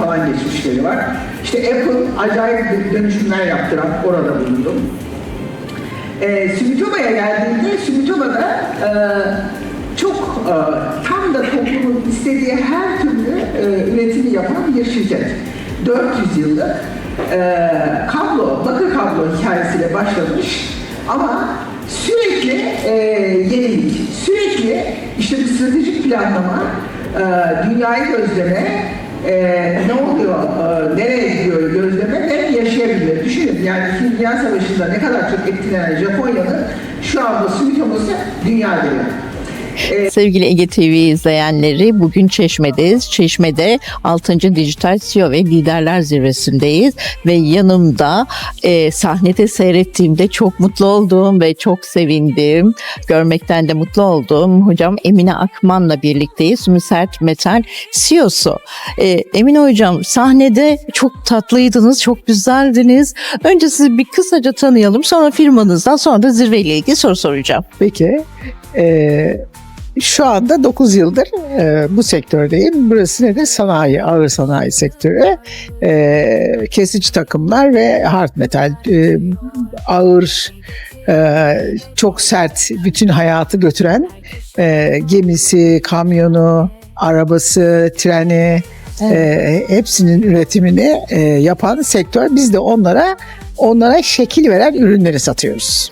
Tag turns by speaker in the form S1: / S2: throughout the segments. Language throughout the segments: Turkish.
S1: 150 yıl falan geçmişleri var. İşte Apple acayip dönüşümler yaptıran orada bulundum. E, Sumitomo'ya geldiğimde Sumitomo'da e, çok e, tam da toplumun istediği her türlü e, üretimi yapan bir şirket. 400 yıllık e, kablo, bakır kablo hikayesiyle başlamış ama sürekli e, yenilik, sürekli işte bir stratejik planlama, e, dünyayı gözleme, e, ne oluyor, e, nereye gidiyor gözleme ve yaşayabilir. Düşünün yani Dünya Savaşı'nda ne kadar çok etkilenen Japonya'nın şu anda Sumitomo'su dünya devi.
S2: Sevgili Ege TV izleyenleri bugün Çeşme'deyiz. Çeşme'de 6. Dijital CEO ve Liderler Zirvesi'ndeyiz ve yanımda e, sahnede seyrettiğimde çok mutlu olduğum ve çok sevindiğim, görmekten de mutlu olduğum hocam Emine Akman'la birlikteyiz. Müsert Metal CEO'su. E, Emine hocam sahnede çok tatlıydınız, çok güzeldiniz. Önce sizi bir kısaca tanıyalım sonra firmanızdan sonra da zirveyle ilgili soru soracağım.
S3: Peki. Ee, şu anda 9 yıldır e, bu sektördeyim. Burası nedir? Sanayi, ağır sanayi sektörü. Ee, kesici takımlar ve hard metal. Ee, ağır, e, çok sert, bütün hayatı götüren e, gemisi, kamyonu, arabası, treni, e, hepsinin üretimini e, yapan sektör. Biz de onlara onlara şekil veren ürünleri satıyoruz.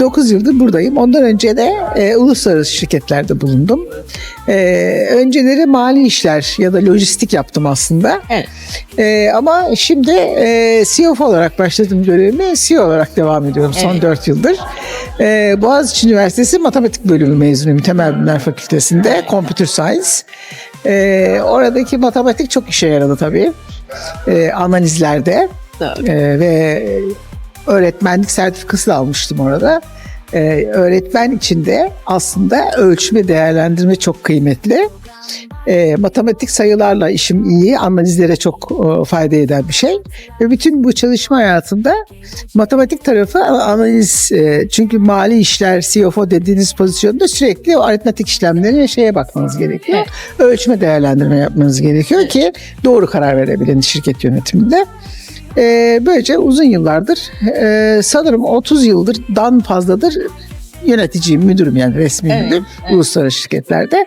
S3: 9 yıldır buradayım. Ondan önce de e, uluslararası şirketlerde bulundum. E, önceleri mali işler ya da lojistik yaptım aslında.
S2: Evet.
S3: E, ama şimdi e, CEO olarak başladım görevime. CEO olarak devam ediyorum son
S2: Evet.
S3: 4 yıldır. E, Boğaziçi Üniversitesi Matematik Bölümü mezunuyum. Temel Bilimler Fakültesi'nde. Computer Science. E, oradaki matematik çok işe yaradı tabii. E, analizlerde. Ee, ve öğretmenlik sertifikası da almıştım orada. Ee, öğretmen için de aslında ölçme değerlendirme çok kıymetli. Ee, matematik sayılarla işim iyi, analizlere çok e, fayda eden bir şey. Ve bütün bu çalışma hayatında matematik tarafı analiz, e, çünkü mali işler, CFO dediğiniz pozisyonda sürekli o aritmetik işlemlerine şeye bakmanız gerekiyor. Ölçme değerlendirme yapmanız gerekiyor ki doğru karar verebilin şirket yönetiminde. Ee, böylece uzun yıllardır e, sanırım 30 yıldan fazladır yöneticiyim, müdürüm yani resmi
S2: Evet,
S3: müdür uluslararası şirketlerde.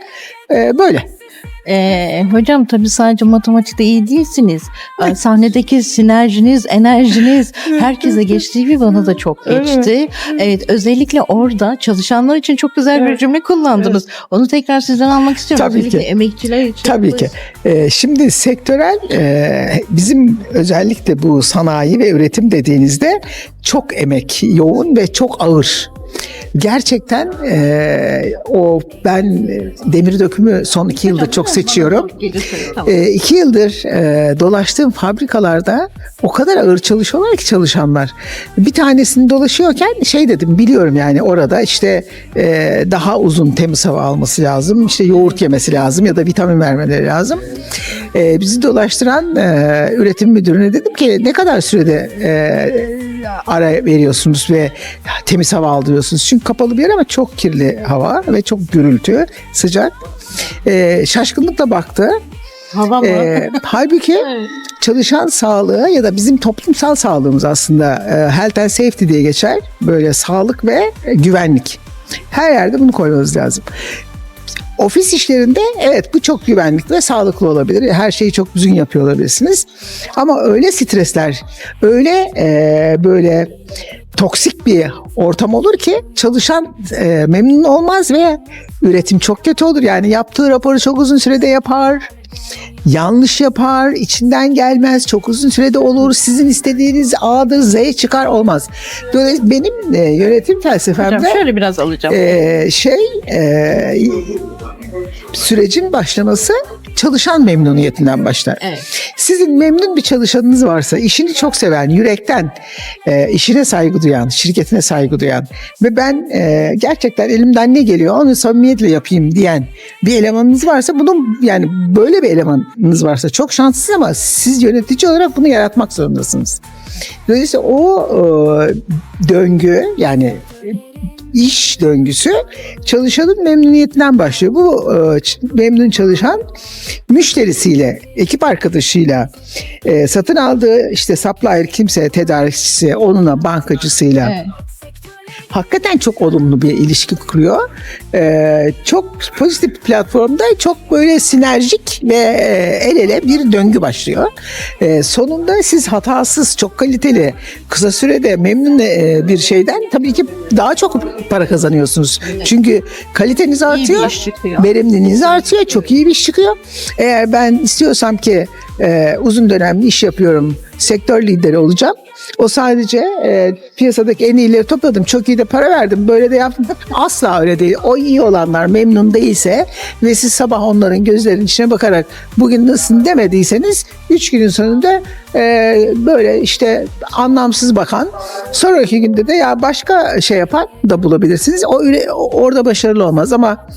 S3: Ee, böyle.
S2: Ee, hocam tabii sadece matematikte iyi değilsiniz. Ee, Sahnedeki sinerjiniz, enerjiniz herkese geçtiği gibi bana da çok geçti. Evet, özellikle orada çalışanlar için çok güzel bir cümle kullandınız. Onu tekrar sizden almak istiyorum.
S3: Tabii
S2: özellikle
S3: ki.
S2: emekçiler için.
S3: Tabii ki. Ee, şimdi sektörel e, bizim özellikle bu sanayi ve üretim dediğinizde çok emek yoğun ve çok ağır. Gerçekten e, o ben demir dökümü son iki yıldır çok seçiyorum. E, iki yıldır e, dolaştığım fabrikalarda o kadar ağır çalışıyorlar ki çalışanlar. Bir tanesini dolaşıyorken şey dedim biliyorum yani orada işte e, daha uzun temiz hava alması lazım. işte yoğurt yemesi lazım ya da vitamin vermeleri lazım. E, bizi dolaştıran e, üretim müdürüne dedim ki ne kadar sürede e, ara veriyorsunuz ve temiz hava alıyorsunuz. Çünkü kapalı bir yer ama çok kirli hava ve çok gürültü, sıcak. E, şaşkınlıkla baktı.
S2: Hava mı?
S3: Ee, halbuki çalışan sağlığı ya da bizim toplumsal sağlığımız aslında e, health and safety diye geçer. Böyle sağlık ve e, güvenlik. Her yerde bunu koymamız lazım. Ofis işlerinde evet bu çok güvenlikli ve sağlıklı olabilir. Her şeyi çok düzgün yapıyor olabilirsiniz. Ama öyle stresler, öyle e, böyle toksik bir ortam olur ki çalışan e, memnun olmaz ve üretim çok kötü olur. Yani yaptığı raporu çok uzun sürede yapar yanlış yapar, içinden gelmez, çok uzun sürede olur, sizin istediğiniz A'dır Z'ye çıkar olmaz. Dolayısıyla benim e, yönetim
S2: Hocam
S3: felsefemde
S2: şöyle biraz alacağım.
S3: e, şey e, sürecin başlaması çalışan memnuniyetinden başlar.
S2: Evet.
S3: Sizin memnun bir çalışanınız varsa, işini çok seven, yürekten e, işine saygı duyan, şirketine saygı duyan ve ben e, gerçekten elimden ne geliyor onu samimiyetle yapayım diyen bir elemanınız varsa bunun yani böyle bir elemanınız varsa çok şanslısınız ama siz yönetici olarak bunu yaratmak zorundasınız. Dolayısıyla o e, döngü yani iş döngüsü çalışanın memnuniyetinden başlıyor. Bu e, memnun çalışan müşterisiyle, ekip arkadaşıyla, e, satın aldığı işte supplier kimse, tedarikçisi, onunla bankacısıyla
S2: Evet.
S3: Hakikaten çok olumlu bir ilişki kuruyor. Ee, çok pozitif bir platformda çok böyle sinerjik ve e, el ele bir döngü başlıyor. Ee, sonunda siz hatasız, çok kaliteli, kısa sürede memnun e, bir şeyden tabii ki daha çok para kazanıyorsunuz. Çünkü kaliteniz artıyor, verimliliğiniz artıyor, çok iyi bir iş çıkıyor. Eğer ben istiyorsam ki e, uzun dönemli iş yapıyorum, sektör lideri olacağım. O sadece e, piyasadaki en iyileri topladım. Çok iyi de para verdim. Böyle de yaptım. Asla öyle değil. O iyi olanlar memnun değilse ve siz sabah onların gözlerinin içine bakarak bugün nasılsın demediyseniz 3 günün sonunda e, böyle işte anlamsız bakan sonraki günde de ya başka şey yapan da bulabilirsiniz. O orada başarılı olmaz ama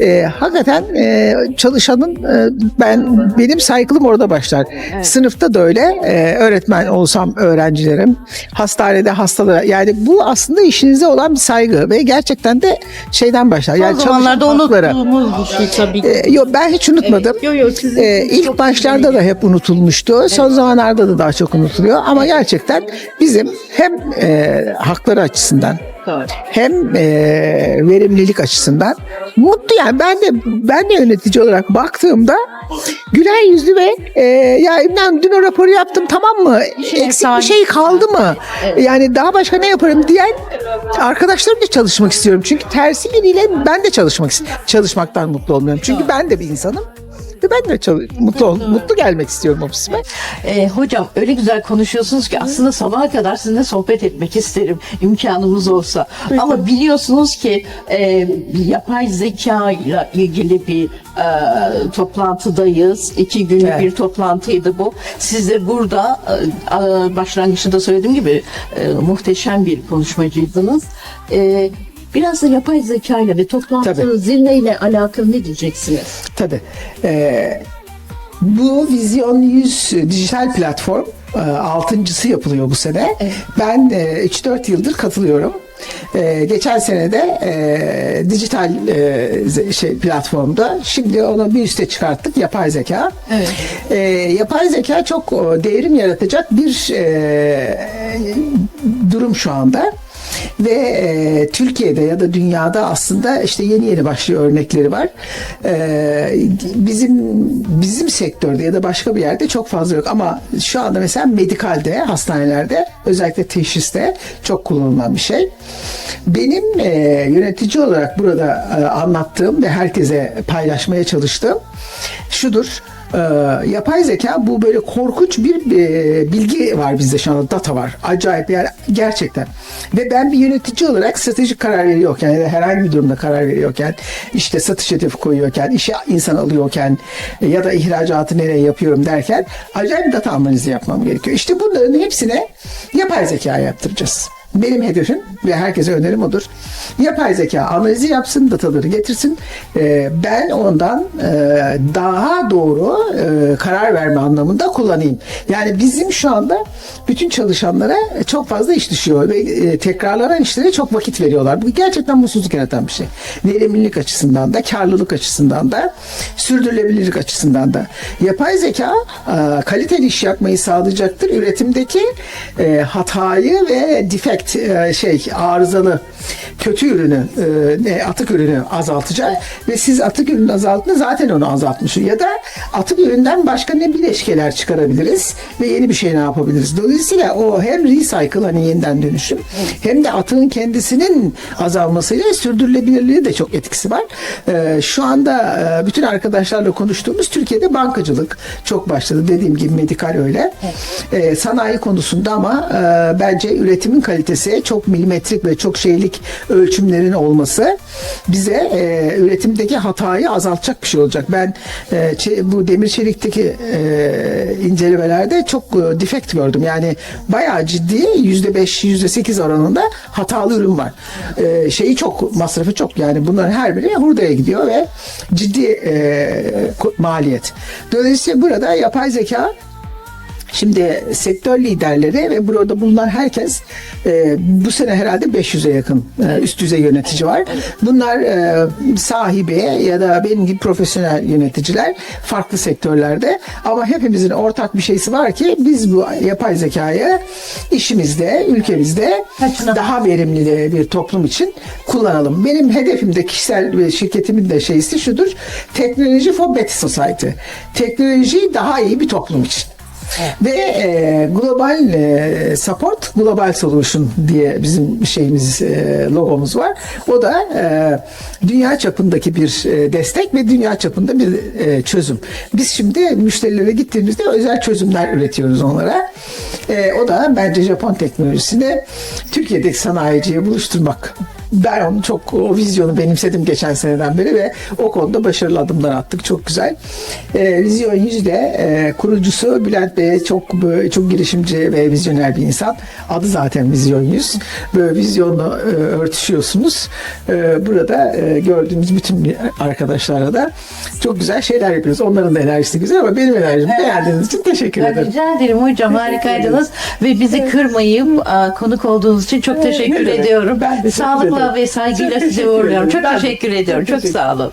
S3: e, hakikaten e, çalışanın e, ben benim saygılım orada başlar. Sınıfta da öyle. E, öğretmen olsam öğrencilerim, hastanede hastalara yani bu aslında işinize olan bir saygı ve gerçekten de şeyden başlar. Yani
S2: Son zamanlarda
S3: hakları.
S2: unuttuğumuz bir şey tabii ki.
S3: E, yok ben hiç unutmadım.
S2: Yo, yo, sizin
S3: E, ilk başlarda da hep unutulmuştu. Son zamanlarda da daha çok unutuluyor. Ama gerçekten bizim hem e, hakları açısından Hem e, verimlilik açısından mutlu yani ben de ben de yönetici olarak baktığımda güler yüzlü ve e, ya İmran dün o raporu yaptım tamam mı? Eksik bir şey kaldı mı? Yani daha başka ne yaparım diyen arkadaşlarımla çalışmak istiyorum. Çünkü tersi biriyle ben de çalışmak çalışmaktan mutlu olmuyorum. Çünkü ben de bir insanım ve ben de çalış- mutlu ol, mutlu gelmek istiyorum ofisime.
S2: Ee, hocam öyle güzel konuşuyorsunuz ki aslında sabaha kadar sizinle sohbet etmek isterim imkanımız olsa. Ama biliyorsunuz ki e, yapay zeka ile ilgili bir e, toplantıdayız. İki günlük
S3: Evet.
S2: bir toplantıydı bu. Siz de burada e, e, başlangıçta da söylediğim gibi e, muhteşem bir konuşmacıydınız. E, Biraz da yapay zeka ile ve toplantı
S3: Tabii.
S2: zirveyle alakalı ne diyeceksiniz?
S3: Tabii. Ee, bu Vizyon 100 dijital platform e, altıncısı yapılıyor bu sene. Ben e, 3-4 yıldır katılıyorum. E, geçen sene de e, dijital e, şey platformda şimdi onu bir üste çıkarttık yapay zeka.
S2: Evet.
S3: E, yapay zeka çok o, devrim yaratacak bir e, durum şu anda. Ve e, Türkiye'de ya da dünyada aslında işte yeni yeni başlıyor örnekleri var. E, bizim bizim sektörde ya da başka bir yerde çok fazla yok ama şu anda mesela medikalde, hastanelerde özellikle teşhiste çok kullanılan bir şey. Benim e, yönetici olarak burada e, anlattığım ve herkese paylaşmaya çalıştığım şudur. Ee, yapay zeka bu böyle korkunç bir e, bilgi var bizde şu anda data var. Acayip yani gerçekten. Ve ben bir yönetici olarak stratejik karar veriyorken ya da herhangi bir durumda karar veriyorken işte satış hedefi koyuyorken işe insan alıyorken e, ya da ihracatı nereye yapıyorum derken acayip data analizi yapmam gerekiyor. İşte bunların hepsine yapay zeka yaptıracağız. Benim hedefim ve herkese önerim odur. Yapay zeka analizi yapsın, dataları getirsin. Ee, ben ondan e, daha doğru e, karar verme anlamında kullanayım. Yani bizim şu anda bütün çalışanlara çok fazla iş düşüyor ve e, tekrarlanan işlere çok vakit veriyorlar. Bu gerçekten mutsuzluk yaratan bir şey. Verimlilik açısından da, karlılık açısından da, sürdürülebilirlik açısından da. Yapay zeka e, kaliteli iş yapmayı sağlayacaktır. Üretimdeki hatayı ve defect e, şey arızalı kötü ürünü e, ne, atık ürünü azaltacak ve siz atık ürünü azalttığında zaten onu azaltmış ya da atık üründen başka ne bileşkeler çıkarabiliriz ve yeni bir şey ne yapabiliriz. Dolayısıyla o hem recycle hani yeniden dönüşüm hem de atığın kendisinin azalmasıyla sürdürülebilirliği de çok etkisi var. E, şu anda e, bütün arkadaşlarla konuştuğumuz Türkiye'de bankacılık çok başladı. Dediğim gibi medikal öyle. E, sanayi konusunda ama e, bence üretimin kalitesi çok milimetrik ve çok şeylik ölçümlerin olması bize e, üretimdeki hatayı azaltacak bir şey olacak. Ben e, bu demir çelikteki e, incelemelerde çok e, defekt gördüm. Yani bayağı ciddi yüzde beş, yüzde sekiz oranında hatalı ürün var. E, şeyi çok, masrafı çok. Yani bunların her biri hurdaya gidiyor ve ciddi e, maliyet. Dolayısıyla burada yapay zeka Şimdi sektör liderleri ve burada bulunan herkes e, bu sene herhalde 500'e yakın e, üst düzey yönetici var. Bunlar e, sahibi ya da benim gibi profesyonel yöneticiler farklı sektörlerde ama hepimizin ortak bir şeysi var ki biz bu yapay zekayı işimizde, ülkemizde daha verimli bir toplum için kullanalım. Benim hedefim de kişisel ve şirketimin de şeysi şudur. Teknoloji for better society. Teknoloji daha iyi bir toplum için. Ve e, global e, support, global solution diye bizim şeyimiz, e, logomuz var. O da e, dünya çapındaki bir e, destek ve dünya çapında bir e, çözüm. Biz şimdi müşterilere gittiğimizde özel çözümler üretiyoruz onlara. E, o da bence Japon teknolojisini Türkiye'deki sanayiciye buluşturmak. Ben onu çok o vizyonu benimsedim geçen seneden beri ve o konuda başarılı adımlar attık. Çok güzel. E, Vizyon 100'de e, kurucusu Bülent Bey çok böyle, çok girişimci ve vizyoner bir insan. Adı zaten Vizyon 100. Böyle vizyonla e, örtüşüyorsunuz. E, burada e, gördüğümüz bütün arkadaşlarla da çok güzel şeyler yapıyoruz. Onların da enerjisi güzel ama benim enerjimi beğendiğiniz için teşekkür ederim.
S2: Rica ederim hocam harikaydınız ve bizi kırmayıp a, konuk olduğunuz için çok teşekkür
S3: demek.
S2: ediyorum.
S3: Ben teşekkür
S2: Sağlıkla
S3: ederim.
S2: ve saygıyla
S3: teşekkür
S2: uğurluyorum. Çok teşekkür ediyorum.
S3: çok
S2: sağ olun.